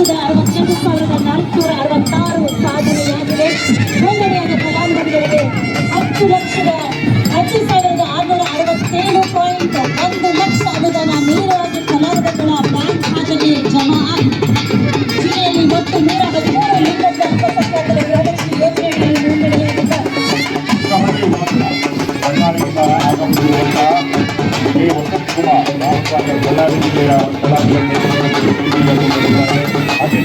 ಲಕ್ಷದ ಅರವತ್ತೆಂಟು ಸಾವಿರದ ನಾಲ್ಕುನೂರ ಅರವತ್ತಾರು ಸಾಧನೆಯಾಗಿದೆ. ನೋಂದಣಿಯಾದ ಫಲಾನುಭವಿಗಳಿಗೆ ಹತ್ತು ಲಕ್ಷದ ಹತ್ತು ಸಾವಿರದ ಆರುನೂರ ಅರವತ್ತೇಳು ಪಾಯಿಂಟ್ ಒಂದು ಲಕ್ಷ ಅನುದಾನ ನೇರವಾಗಿ ಫಲಾನುಭವಿಗಳ ಬ್ಯಾಂಕ್ ಖಾತೆಗೆ ಜಮಾ ಆಗಿದೆ. ಜಿಲ್ಲೆಯಲ್ಲಿ ಒಟ್ಟು ನೂರ ಹದಿಮೂರು ಲಿಂಗದ ಅಲ್ಪಸಂಖ್ಯಾತರ ಗೃಹಲಕ್ಷ್ಮಿ ಯೋಜನೆಗಳಲ್ಲಿ ನೋಂದಣಿಯಾಗಿದ್ದಾರೆ ಕುಮಾರ್ ಮಹತ್ವಾದ ಬಳ್ಳಾರಿ ಜಿಲ್ಲೆಯ ಕಲಾವಿದರಿಗೆ ಅದೇ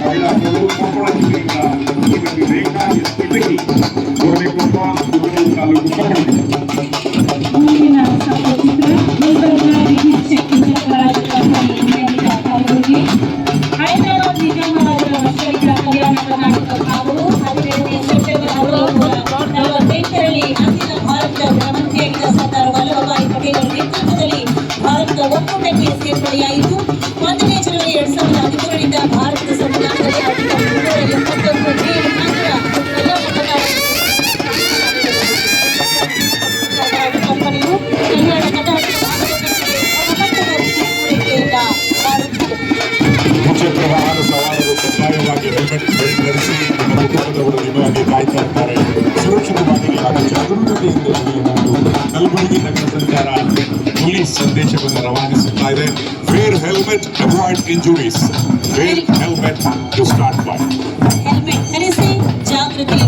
ಮಹಿಳಾಗಳು ವಿಶೇಷವಾಗಿರ್ತಕ್ಕಂಥ ಭಾರತದ ಒಕ್ಕೂಟಕ್ಕೆ ಸೇರ್ಪಡೆಯಾಯಿತು. ಒಂದನೇ ಜನವರಿ ಎರಡ್ ಸಾವಿರದ ಹದಿಮೂರರಿಂದ ಭಾರತದ ವಾಹನ ಸವಾರರು ಕಡ್ಡಾಯವಾಗಿ ಹೆಲ್ಮೆಟ್ ಧರಿಸಿ ಕುಟುಂಬದವರು ನಿಮಗಾಗಿ ಕಾಯ್ತಾ ಇರ್ತಾರೆ. ಸುರಕ್ಷಿತವಾಗಿ ಹಾಗೂ ಜಾಗರೂಕತೆಯಿಂದ ಕಲಬುರಗಿ ನಗರ ಸಂಚಾರ ಪೊಲೀಸ್ ಸಂದೇಶವನ್ನು ರವಾನಿಸುತ್ತಾ ಇದೆ. Wear helmet avoid injuries wear helmet to start by helmet ಧರಿಸಿ ಜಾಗೃತಿ.